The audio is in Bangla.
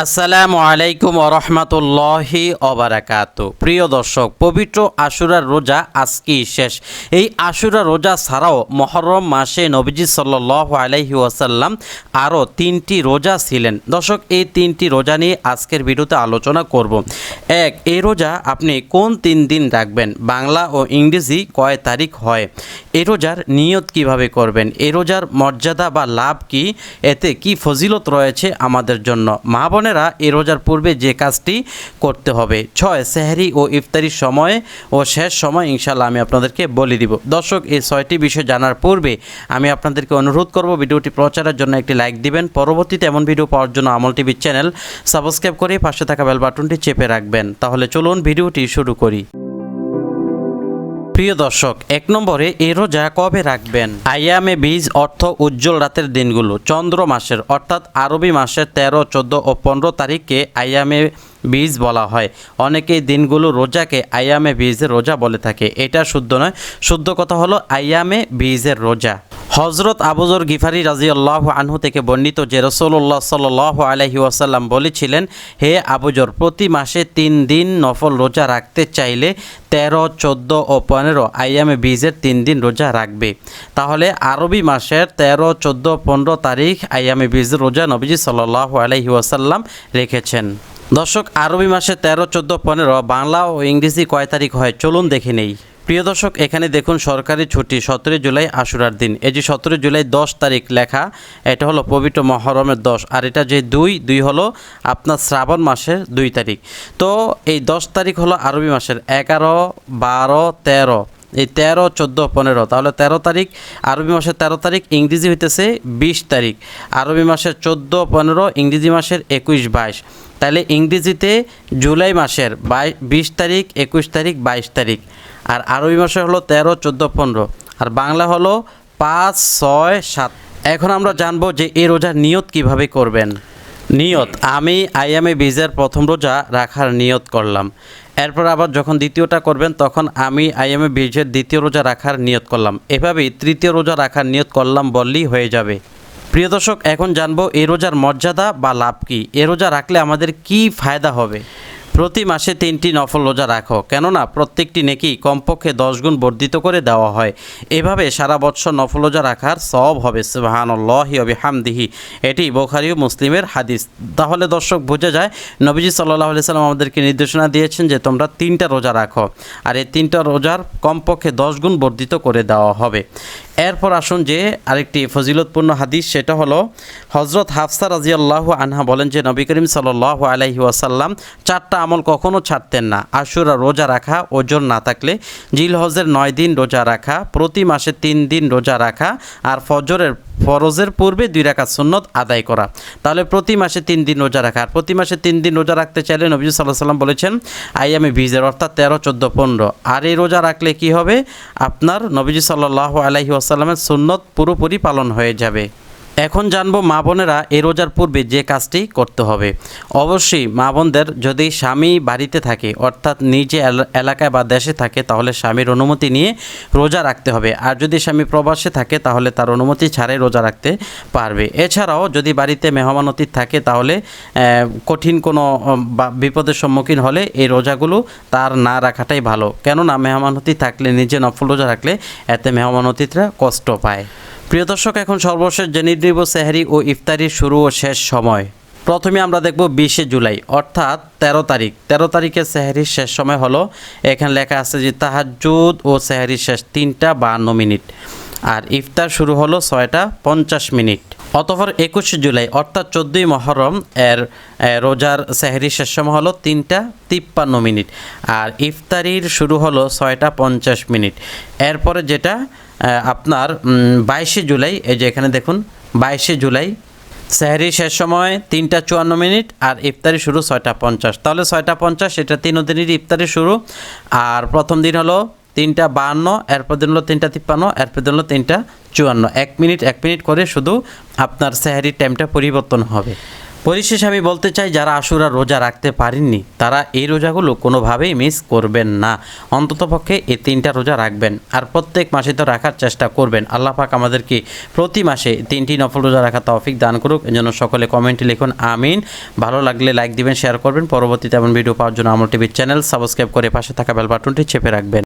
আসসালামু আলাইকুম রহমতুল্লাহি অবারাকাত প্রিয় দর্শক, পবিত্র আশুরার রোজা আজকেই শেষ। এই আশুরা রোজা ছাড়াও মহরম মাসে নবীজি সাল্লাহ আলাইহি ওয়াসাল্লাম আরও তিনটি রোজা ছিলেন। দর্শক, এই তিনটি রোজা নিয়ে আজকের ভিডিওতে আলোচনা করব। এক, এই রোজা আপনি কোন তিন দিন রাখবেন? বাংলা ও ইংরেজি কয় তারিখ হয়? এই রোজার নিয়ত কীভাবে করবেন? এই রোজার মর্যাদা বা লাভ কি? এতে কি ফজিলত রয়েছে আমাদের জন্য? মা বোনেরা এই রোজার পূর্বে যে কাজটি করতে হবে। ছয়, সেহরি ও ইফতারির সময় ও শেষ সময় ইনশাল্লাহ আমি আপনাদেরকে বলে দিব। দর্শক, এই ছয়টি বিষয় জানার পূর্বে আমি আপনাদেরকে অনুরোধ করব ভিডিওটি প্রচারের জন্য একটি লাইক দিবেন। পরবর্তীতে এমন ভিডিও পাওয়ার জন্য আমল টিভির চ্যানেল সাবস্ক্রাইব করে পাশে থাকা বেল বাটনটি চেপে রাখবেন। তাহলে চলুন ভিডিওটি শুরু করি। প্রিয় দর্শক, এক নম্বরে এরও রোজা কবে রাখবেন? আয়ামে বীজ অর্থ উজ্জ্বল রাতের দিনগুলো, চন্দ্র মাসের, অর্থাৎ আরবি মাসের তেরো, চোদ্দ ও পনেরো তারিখকে আয়ামে বীজ বলা হয়। অনেকেই দিনগুলো রোজাকে আয়ামে বীজের রোজা বলে থাকে। এটা শুদ্ধ নয়, শুদ্ধ কথা হলো আয়ামে বীজের রোজা। হজরত আবুজর গিফারি রাজি আল্লাহ আনহু থেকে বর্ণিত যে রসুল্লাহ সাল আলহি ওয়াসাল্লাম বলেছিলেন, হে আবুজর প্রতি মাসে তিন দিন নফল রোজা রাখতে চাইলে তেরো, চোদ্দ ও পনেরো আইয়ামে বীজের তিন দিন রোজা রাখবে। তাহলে আরবি মাসের তেরো, চোদ্দ, পনেরো তারিখ আইয়ামে বীজের রোজা নবীজি সাল্লাহ আলহি ওয়াসাল্লাম রেখেছেন দর্শক, আরবি মাসে তেরো, চোদ্দ, পনেরো বাংলা ও ইংরেজি কয় তারিখ হয়? চলুন দেখে নেই। প্রিয় দর্শক, এখানে দেখুন সরকারি ছুটি সতেরো জুলাই আশুরার দিন। এই যে সতেরো জুলাই দশ তারিখ লেখা, এটা হলো পবিত্র মহরমের দশ, আর এটা যে দুই দুই হলো আপনার শ্রাবণ মাসের দুই তারিখ। তো এই দশ তারিখ হলো আরবি মাসের এগারো, বারো, তেরো। এই তেরো, চোদ্দ, পনেরো। তাহলে তেরো তারিখ, আরবি মাসের তেরো তারিখ, ইংরেজি হইতেছে বিশ তারিখ। আরবি মাসের চোদ্দ, পনেরো, ইংরেজি মাসের একুশ, বাইশ। তাহলে ইংরেজিতে জুলাই মাসের বাই, বিশ তারিখ, একুশ তারিখ, বাইশ তারিখ। আর আরবি মাসে হলো তেরো, চোদ্দ, পনেরো। আর বাংলা হলো পাঁচ, ছয়, সাত। এখন আমরা জানব যে এই রোজার নিয়ত কীভাবে করবেন। নিয়ত, আমি আইএমএ বীজের প্রথম রোজা রাখার নিয়ত করলাম। এরপর আবার যখন দ্বিতীয়টা করবেন, তখন আমি আইএমএ বীজের দ্বিতীয় রোজা রাখার নিয়ত করলাম। এভাবেই তৃতীয় রোজা রাখার নিয়ত করলাম বললেই হয়ে যাবে। প্রিয় দর্শক, এখন জানব এ রোজার মর্যাদা বা লাভ কী? এ রোজা রাখলে আমাদের কী ফায়দা হবে? প্রতি মাসে তিনটি নফল রোজা রাখো। কেননা, প্রত্যেকটি নেকি কমপক্ষে দশ গুণ বর্ধিত করে দেওয়া হয়। এভাবে সারা বৎসর নফল রোজা রাখার সব হবে। সুবাহানল্লাহি অবি হামদিহি এটি বোখারি মুসলিমের হাদিস। তাহলে দর্শক, বোঝা যায়, নবীজি সাল্লাহ আলি সাল্লাম আমাদেরকে নির্দেশনা দিয়েছেন যে তোমরা তিনটা রোজা রাখো। আর এই তিনটা রোজার কমপক্ষে দশ গুণ বর্ধিত করে দেওয়া হবে। এরপর আসুন যে আরেকটি ফজিলতপূর্ণ হাদিস, সেটা হলো হজরত হাফসা রাজিয়াল্লাহ আনহা বলেন যে, নবী করিম সাল্লাহ আলাইহি ওয়াসাল্লাম চারটা আমল কখনও ছাড়তেন না। আশুরা রোজা রাখা, ওজন না থাকলে জিল হজের নয় দিন রোজা রাখা, প্রতি মাসে তিন দিন রোজা রাখা, আর ফজরের ফরজের পূর্বে দুই রাকাত সুন্নত আদায় করা। তাহলে প্রতি মাসে তিন দিন রোজা রাখা। আর প্রতি মাসে তিন দিন রোজা রাখতে চাইলে নবী সাল্লাহ সাল্লাম বলেছেন আইয়ামে ভিজের অর্থাৎ তেরো, চোদ্দ, পনেরো। আর এই রোজা রাখলে কি হবে? আপনার নবীজি সাল্লাহ আলাইহি আসাল্লামের সুন্নত পুরোপুরি পালন হয়ে যাবে। এখন জানব মা বোনেরা এই রোজার পূর্বে যে কাজটি করতে হবে। অবশ্যই মা বোনদের যদি স্বামী বাড়িতে থাকে, অর্থাৎ নিজে এলাকায় বা দেশে থাকে, তাহলে স্বামীর অনুমতি নিয়ে রোজা রাখতে হবে। আর যদি স্বামী প্রবাসে থাকে, তাহলে তার অনুমতি ছাড়াই রোজা রাখতে পারবে। এছাড়াও যদি বাড়িতে মেহমান থাকে, তাহলে কঠিন কোনো বিপদের সম্মুখীন হলে এই রোজাগুলো তার না রাখাটাই ভালো। কেননা, মেহমান থাকলে, নিজে নফল রোজা রাখলে, এতে মেহমান কষ্ট পায়। প্রিয় দর্শক, এখন সর্বশেষ জেনে নিব সেহারি ও ইফতারির শুরু ও শেষ সময়। প্রথমে আমরা দেখব বিশে জুলাই, অর্থাৎ তেরো তারিখ। তেরো তারিখে সেহারির শেষ সময় হলো। এখানে লেখা আছে যে তাহাজুদ ও সেহারির শেষ তিনটা বাহান্ন মিনিট। আর ইফতার শুরু হলো ছয়টা পঞ্চাশ মিনিট। অতঃপর একুশে জুলাই, অর্থাৎ চোদ্দোই মহরম, এর রোজার সেহরি শেষ সময় হলো তিনটা তিপ্পান্ন মিনিট আর ইফতারির শুরু হলো ছয়টা পঞ্চাশ মিনিট। এরপরে যেটা আপনার বাইশে জুলাই, এই যে এখানে দেখুন, বাইশে জুলাই, সেহরি শেষ সময় তিনটা চুয়ান্ন মিনিট আর ইফতারি শুরু ছয়টা পঞ্চাশ। তাহলে ছয়টা পঞ্চাশ, এটা তিন দিনের ইফতারি শুরু। আর প্রথম দিন হলো তিনটা বাহান্ন, এরপর দিন হলো তিনটা তিপ্পান্ন, এরপর দিন হলো তিনটা চুয়ান্ন। এক মিনিট এক মিনিট করে শুধু আপনার সেহারির টাইমটা পরিবর্তন হবে। পরিশেষে আমি বলতে চাই, যারা আশুরা রোজা রাখতে পারেননি, তারা এই রোজাগুলো কোনোভাবেই মিস করবেন না। অন্ততপক্ষে এই তিনটা রোজা রাখবেন আর প্রত্যেক মাসে তো রাখার চেষ্টা করবেন। আল্লাহ পাক আমাদেরকে প্রতি মাসে তিনটি নফল রোজা রাখা তৌফিক দান করুক। এজন্য সকলে কমেন্টে লিখুন, আমিন। ভালো লাগলে লাইক দিবেন শেয়ার করবেন। পরবর্তীতে এমন ভিডিও পাওয়ার জন্য আমল টিভির চ্যানেল সাবস্ক্রাইব করে পাশে থাকা বেল বাটনটি চেপে রাখবেন।